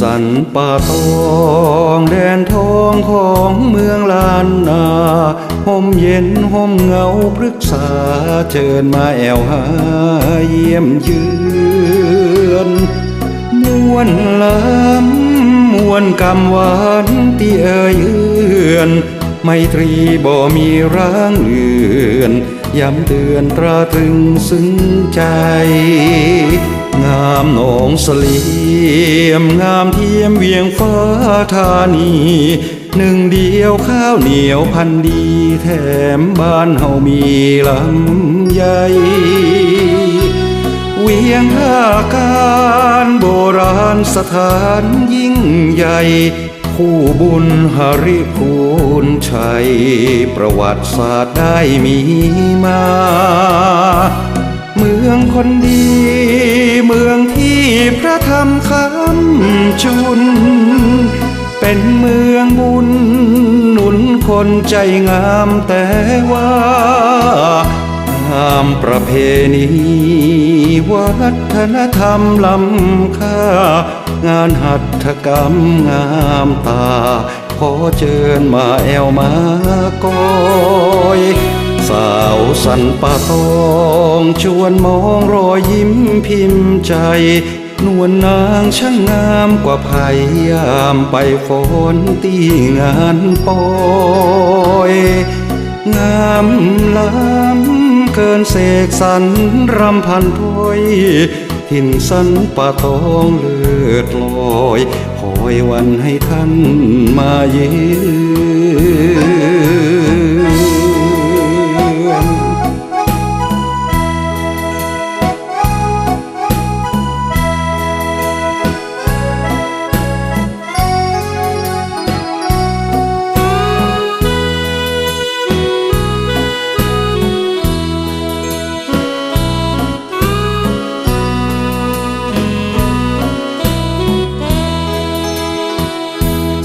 สันป่าตองแดนทองของเมืองลานนาห่มเย็นห่มเงาพฤกษาเชิญมาแอวหาเยี่ยมเยือนมวนล้ำมวนกำหวานที่เอ่ยเอือนไมตรีบ่มีร้างเลือนย้ำเตือนตราตรึงซึ้งใจ งามหนองสลีมงามเทียมเวียงฟ้าธานี หนึ่งเดียวข้าวเหนียวพันดีแถมบ้านเฮามีลำใหญ่เวียงท่าการโบราณสถานยิ่งใหญ่ คู่บุญหาริคูณชัย ประวัติศาสตร์ได้มีมา คนดี เมืองที่พระธรรมคำชุน เป็นเมืองบุญหนุนคนใจงามแต่ว่างามประเพณีวัฒนธรรมล้ำค่างานหัตถกรรมงามตา ขอเชิญมาแอวมากอย สาวสันป่าตองชวนมองรอยยิ้มพิมพ์ใจ นวลนางช่างงามกว่าภัยยามไปฝนตีงานปอยงามล้ำเกินเสกสรรรำพันถ้อยทินสันป่าตองเลือดลอยคอยวันให้ท่านมาเยือน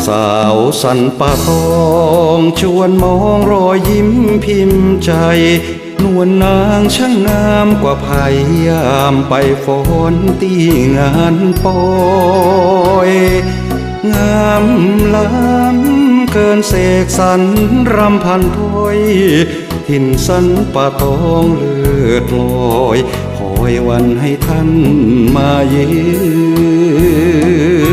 สาวสันป่าทองชวนมองรอยยิ้มพิมพ์ใจ นวลนางช่างงามกว่าภัยยามไปฝนตีงานปอย งามล้ำเกินเสกสรรรำพันถ้อยทินสันป่าตองเลือดลอยคอยวันให้ท่านมาเยือน